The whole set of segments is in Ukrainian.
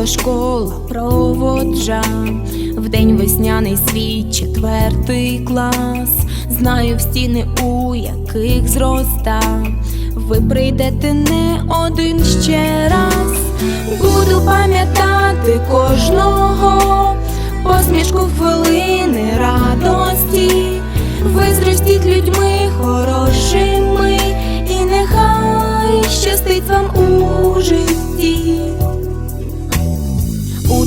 Початкова школа проводжа в день весняний свій четвертий клас. Знаю в стіни, у яких зроста. Ви прийдете не один ще раз. Буду пам'ятати кожного посмішку хвилини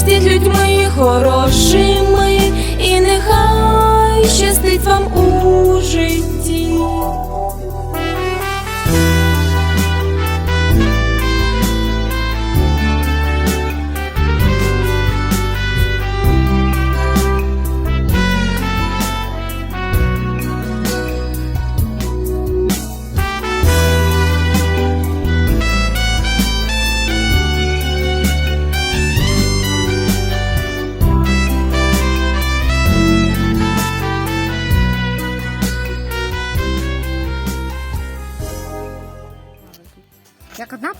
Ви зростіть людьми хорошими,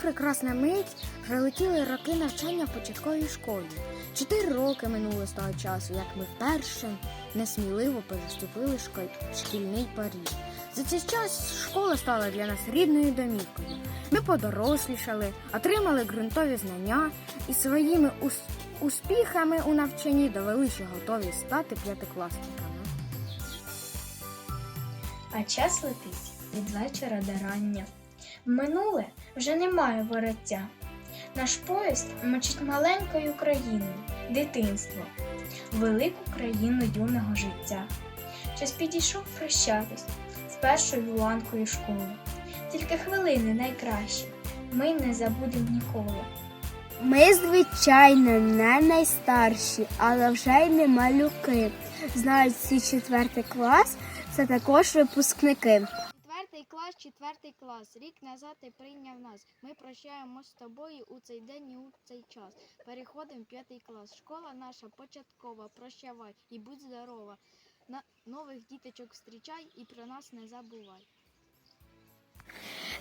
прекрасна мить пролетіли роки навчання в початковій школі. Чотири роки минуло з того часу, як ми вперше несміливо переступили шкільний поріг. За цей час школа стала для нас рідною домівкою. Ми подорослішали, отримали ґрунтові знання і своїми успіхами у навчанні довели, що готові стати п'ятикласниками. А час летить від вечора до рання. Минуле вже немає вороття. Наш поїзд мчить маленькою країною, дитинство, велику країну юного життя. Час підійшов прощатись з першою ланкою школи. Тільки хвилини найкращі, ми не забудемо ніколи. Ми, звичайно, не найстарші, але вже й не малюки. Знають всі четвертий клас, це також випускники. Клас, четвертий клас. Рік назад ти прийняв нас. Ми прощаємось з тобою у цей день і у цей час. Переходимо в п'ятий клас. Школа наша початкова. Прощавай і будь здорова. На нових діточок зустрічай і про нас не забувай.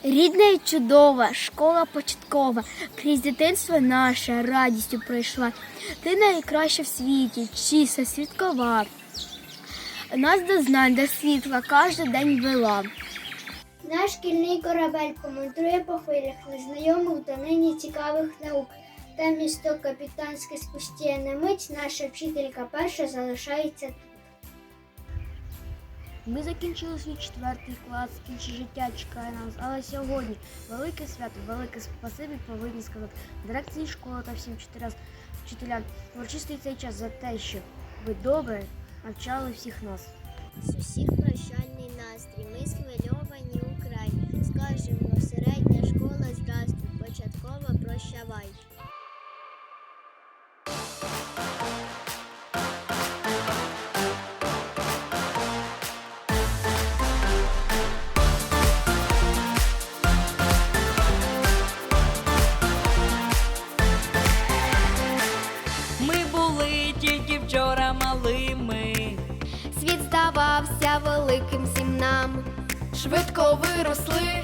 Рідна і чудова, школа початкова, крізь дитинство наше радістю пройшла. Ти найкраща в світі, чиста, світкова. Нас до знань, до світла кожен день вела. Наш шкільний корабель командрує по хвилях незнайомих до нині цікавих наук. Та місто капітанське спустіє на мить, наша вчителька перша залишається тут. Ми закінчили свій четвертий клас, кінче життя чекає нас. Але сьогодні велике свято, велике спасибі повинні сказати дирекції школи та всім вчителям. Урочистий цей час за те, що ви добре навчали всіх нас. З усіх прощальний настрій, ми. Скажемо, середня школа, здрастуй, початкова прощавай. Ми були тільки вчора малими. Світ здавався великим всім нам. Швидко виросли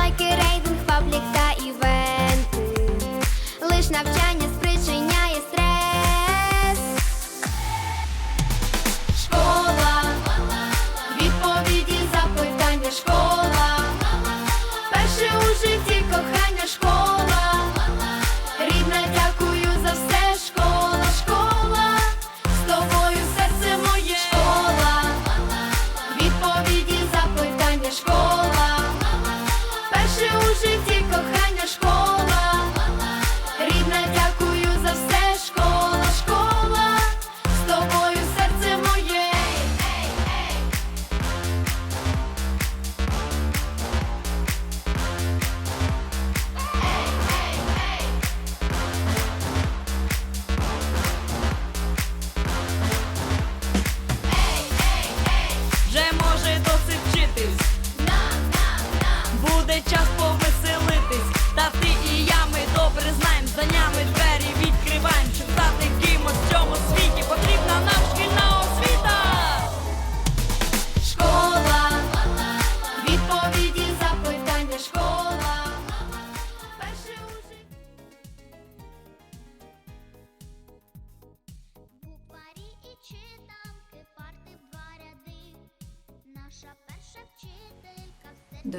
лайки, рейтинг, паблік та івенти, лиш навчання.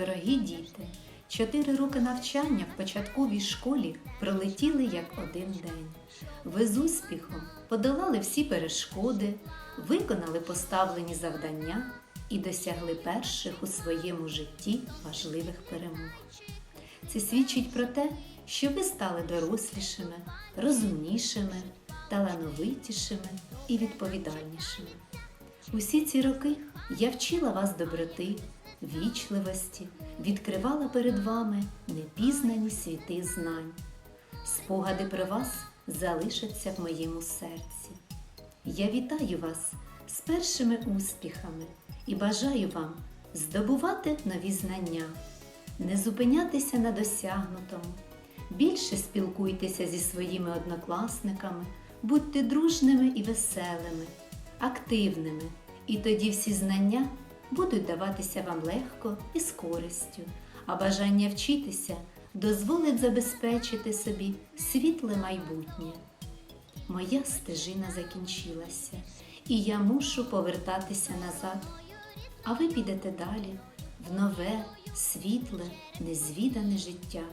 Дорогі діти, чотири роки навчання в початковій школі пролетіли як один день. Ви з успіхом подолали всі перешкоди, виконали поставлені завдання і досягли перших у своєму житті важливих перемог. Це свідчить про те, що ви стали дорослішими, розумнішими, талановитішими і відповідальнішими. Усі ці роки я вчила вас доброти, вічливості, відкривала перед вами непізнані світи знань. Спогади про вас залишаться в моєму серці. Я вітаю вас з першими успіхами і бажаю вам здобувати нові знання, не зупинятися на досягнутому, більше спілкуйтеся зі своїми однокласниками, будьте дружними і веселими, активними, і тоді всі знання будуть даватися вам легко і з користю, а бажання вчитися дозволить забезпечити собі світле майбутнє. Моя стежина закінчилася, і я мушу повертатися назад. А ви підете далі в нове, світле, незвідане життя.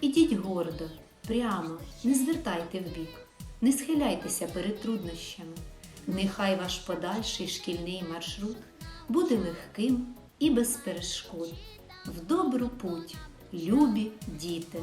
Ідіть гордо, прямо, не звертайте вбік, не схиляйтеся перед труднощами. Нехай ваш подальший шкільний маршрут буде легким і без перешкод. В добру путь, любі діти!